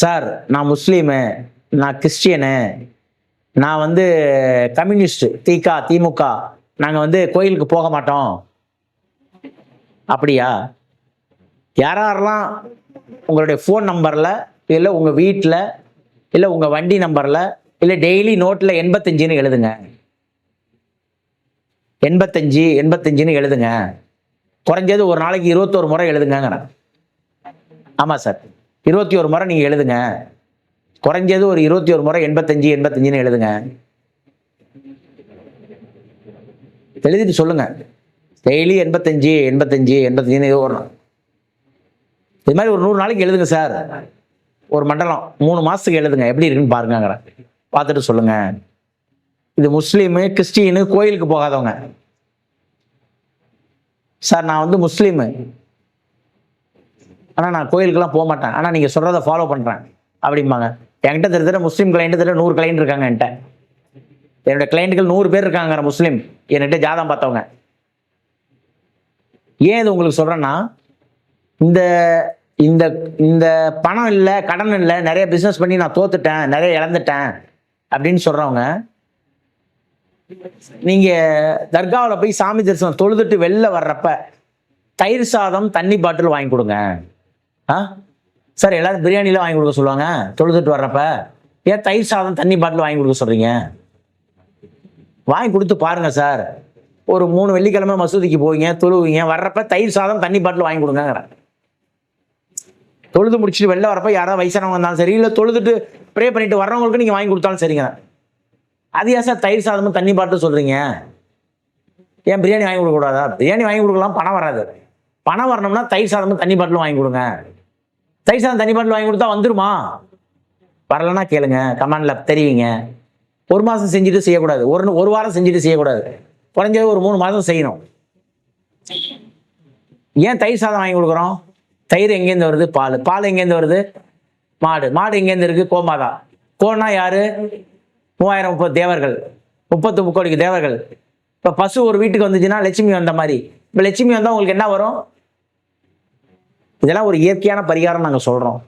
Sir நான் முஸ்லீமு நான் Christian. நான் வந்து கம்யூனிஸ்ட் திக திமுக. நாங்கள் வந்து கோயிலுக்கு போக மாட்டோம். அப்படியா? யார் யாரெல்லாம் உங்களுடைய ஃபோன் நம்பரில் இல்லை உங்கள் வீட்டில் இல்லை உங்கள் வண்டி நம்பரில் இல்லை டெய்லி நோட்டில் எண்பத்தஞ்சுன்னு எழுதுங்க. எண்பத்தஞ்சு எண்பத்தஞ்சுன்னு எழுதுங்க. குறைஞ்சது ஒரு நாளைக்கு இருபத்தோரு முறை எழுதுங்கிறேன் ஆமாம் சார். இருபத்தி ஒரு முறை நீங்கள் எழுதுங்க. குறைஞ்சது ஒரு இருபத்தி ஒரு முறை எண்பத்தஞ்சு எண்பத்தஞ்சுன்னு எழுதுங்க. எழுதிட்டு சொல்லுங்க. டெய்லி எண்பத்தஞ்சு எண்பத்தஞ்சு எண்பத்தஞ்சுன்னு ஏதோ வரணும் இது மாதிரி ஒரு நூறு நாளைக்கு எழுதுங்க சார். ஒரு மண்டலம். மூணு மாதத்துக்கு எழுதுங்க. எப்படி இருக்குன்னு பாருங்கிறேன் பார்த்துட்டு சொல்லுங்க. இது முஸ்லீமு கிறிஸ்டின்னு கோயிலுக்கு போகாதவங்க. சார் நான் வந்து முஸ்லீமு. ஆனால் நான் கோயிலுக்கெல்லாம் போக மாட்டேன். ஆனால் நீங்கள் சொல்கிறத ஃபாலோ பண்ணுறேன் அப்படிம்பாங்க. என்கிட்ட திரு முஸ்லீம் கிளைண்ட் திட்ட நூறு கிளைண்ட் இருக்காங்க என்கிட்ட. என்னோட கிளைண்ட்டுகள் நூறு பேர் இருக்காங்க முஸ்லீம். என்கிட்ட ஜாதம் பார்த்தவங்க. ஏன் இது உங்களுக்கு சொல்கிறேன்னா இந்த இந்த இந்த பணம் இல்லை கடன் இல்லை நிறைய பிஸ்னஸ் பண்ணி நான் தோத்துட்டேன் நிறைய இழந்துட்டேன் அப்படின்னு சொல்கிறவங்க நீங்கள் தர்காவில் போய் சாமி தரிசனம் தொழுதுட்டு வெளில வர்றப்ப தயிர் சாதம் தண்ணி பாட்டில் வாங்கி கொடுங்க. ஆ? சார் எல்லாரும் பிரியாணிலாம் வாங்கி கொடுக்க சொல்லுவாங்க. தொழுதுட்டு வர்றப்ப. ஏன் தயிர் சாதம் தண்ணி பாட்டில் வாங்கி கொடுக்க சொல்கிறீங்க வாங்கி கொடுத்து பாருங்க சார். ஒரு மூணு வெள்ளிக்கிழமை மசூதிக்கு போவீங்க தொழுவீங்க வர்றப்ப தயிர் சாதம் தண்ணி பாட்டில் வாங்கி கொடுங்கங்கிறேன் தொழுது முடிச்சுட்டு வெளில வரப்ப யாராவது வயசானவங்க இருந்தாலும் சரி இல்லை தொழுதுட்டு ப்ரே பண்ணிட்டு வர்றவங்களுக்கு நீங்கள் வாங்கி கொடுத்தாலும் சரிங்க அது ஏன் சார் தயிர் சாதமும் தண்ணி பாட்டில் சொல்கிறீங்க ஏன் பிரியாணி வாங்கி கொடுக்கக்கூடாதா பிரியாணி வாங்கி கொடுக்கலாம் பணம் வராது. பணம் வரணும்னா தயிர் சாதமும் தண்ணி பாட்டிலும் வாங்கி கொடுங்க. தயிர் சாதம் தனி பாட்டில் வாங்கி கொடுத்தா வந்துருமா? வரலன்னா கேளுங்க. கமாண்டில் தெரிவிங்க. ஒரு மாதம் செஞ்சுட்டு செய்யக்கூடாது. ஒரு ஒரு வாரம் செஞ்சுட்டு செய்யக்கூடாது. குறைஞ்சது ஒரு மூணு மாதம் செய்யணும். ஏன் தயிர் சாதம் வாங்கி கொடுக்குறோம்? தயிர் எங்கேருந்து வருது? பால். பால் எங்கேருந்து வருது? மாடு. மாடு எங்கேருந்து இருக்குது கோமாதா. கோனா யாரு? மூவாயிரம் முப்பது தேவர்கள். முப்பத்து முக்கோடிக்கு தேவர்கள். இப்போ பசு ஒரு வீட்டுக்கு வந்துச்சுன்னா லட்சுமி வந்த மாதிரி. இப்போ லட்சுமி வந்தால் உங்களுக்கு என்ன வரும்? இதெல்லாம் ஒரு இயற்கையான பரிகாரம் நாங்கள் சொல்கிறோம்